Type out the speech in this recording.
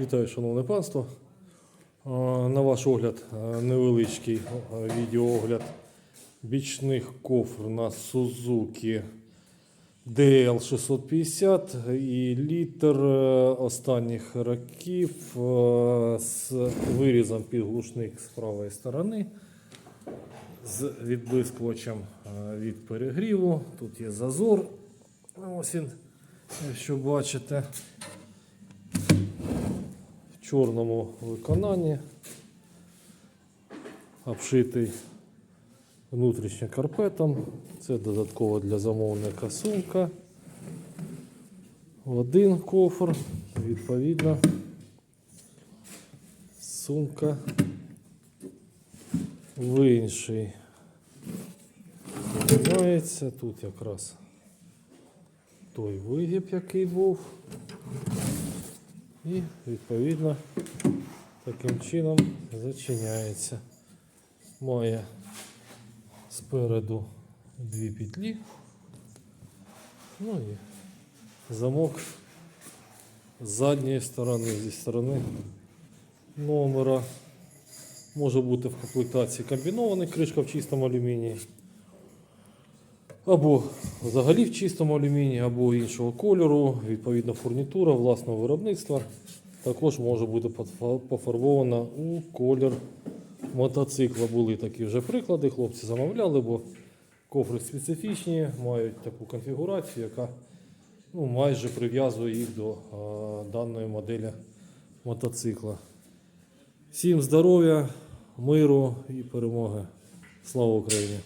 Вітаю, шановне панство. На ваш огляд невеличкий відеоогляд бічних кофр на Suzuki DL650 і літр е, останніх років е, з вирізом під глушник з правої сторони, з відблискувачем е, від перегріву. Тут є зазор. Ось він, якщо бачите чорному виконанні, обшитий внутрішнім карпетом. Це додатково для замовника сумка. Один кофр, відповідно, сумка в інший. Тут якраз той вигіб, який був. І відповідно таким чином зачиняється. Має спереду дві петлі. Ну і замок з задньої сторони, зі сторони номера. Може бути в комплектації комбінований кришка в чистому алюмінії. Або взагалі в чистому алюмінії, або іншого кольору, відповідно фурнітура власного виробництва. Також може бути пофарбована у колір мотоцикла. Були такі вже приклади, хлопці замовляли, бо кофри специфічні, мають таку конфігурацію, яка ну, майже прив'язує їх до а, даної моделі мотоцикла. Всім здоров'я, миру і перемоги. Слава Україні!